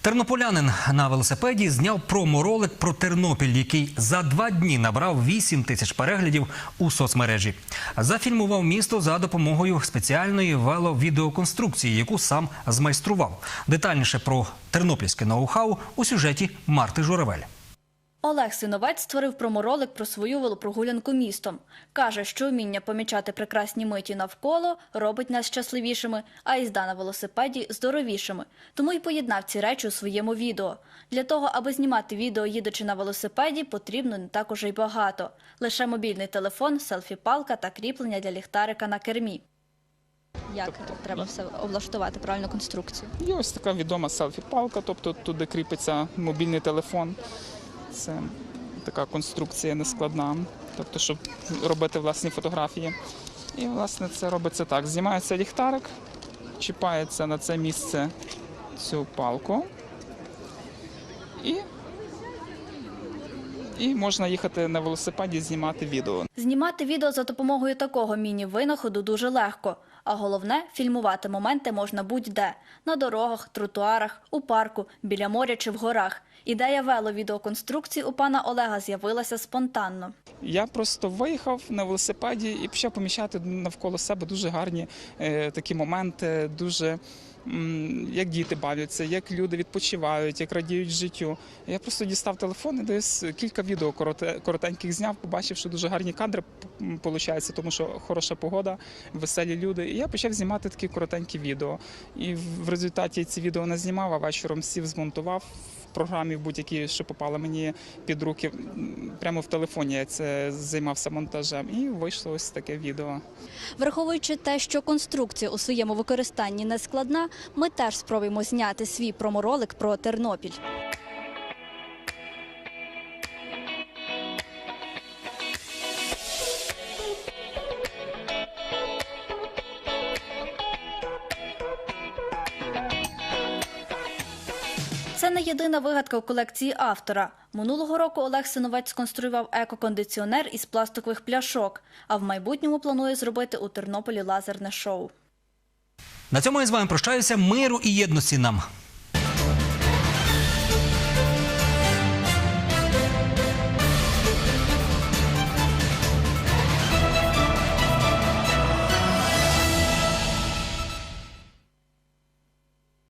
Тернополянин на велосипеді зняв проморолик про Тернопіль, який за два дні набрав 8 тисяч переглядів у соцмережі. Зафільмував місто за допомогою спеціальної веловідеоконструкції, яку сам змайстрував. Детальніше про тернопільське ноу-хау у сюжеті Марти Журавель. Олег Синовець створив проморолик про свою велопрогулянку містом. Каже, що вміння помічати прекрасні миті навколо робить нас щасливішими, а їзда на велосипеді здоровішими. Тому й поєднав ці речі у своєму відео. Для того, аби знімати відео, їдучи на велосипеді, потрібно не так уже й багато. Лише мобільний телефон, селфі-палка та кріплення для ліхтарика на кермі. Як треба все облаштувати правильну конструкцію? Є ось така відома селфі-палка, тобто туди кріпиться мобільний телефон. Це така конструкція нескладна, тобто, щоб робити власні фотографії. І, власне, це робиться так: знімається ліхтарик, чіпається на це місце цю палку. І, і можна їхати на велосипеді знімати відео. Знімати відео за допомогою такого міні-винаходу дуже легко. А головне, фільмувати моменти можна будь-де – на дорогах, тротуарах, у парку, біля моря чи в горах. Ідея веловідеоконструкції у пана Олега з'явилася спонтанно. Я просто виїхав на велосипеді і почав помічати навколо себе дуже гарні е, такі моменти, дуже як діти бавляться, як люди відпочивають, як радіють життю. Я просто дістав телефон і десь кілька відео короте- коротеньких зняв, побачив, що дуже гарні кадри тому що хороша погода, веселі люди. Я почав знімати такі коротенькі відео. І в результаті ці відео не знімав, а вечором сів, змонтував в програмі будь-які, що попали мені під руки. Прямо в телефоні я це займався монтажем, і вийшло ось таке відео. Враховуючи те, що конструкція у своєму використанні не складна, ми теж спробуємо зняти свій проморолик про Тернопіль. Це не єдина вигадка у колекції автора. Минулого року Олег Синовець сконструював екокондиціонер із пластикових пляшок, а в майбутньому планує зробити у Тернополі лазерне шоу. На цьому я з вами прощаюся. Миру і єдності нам.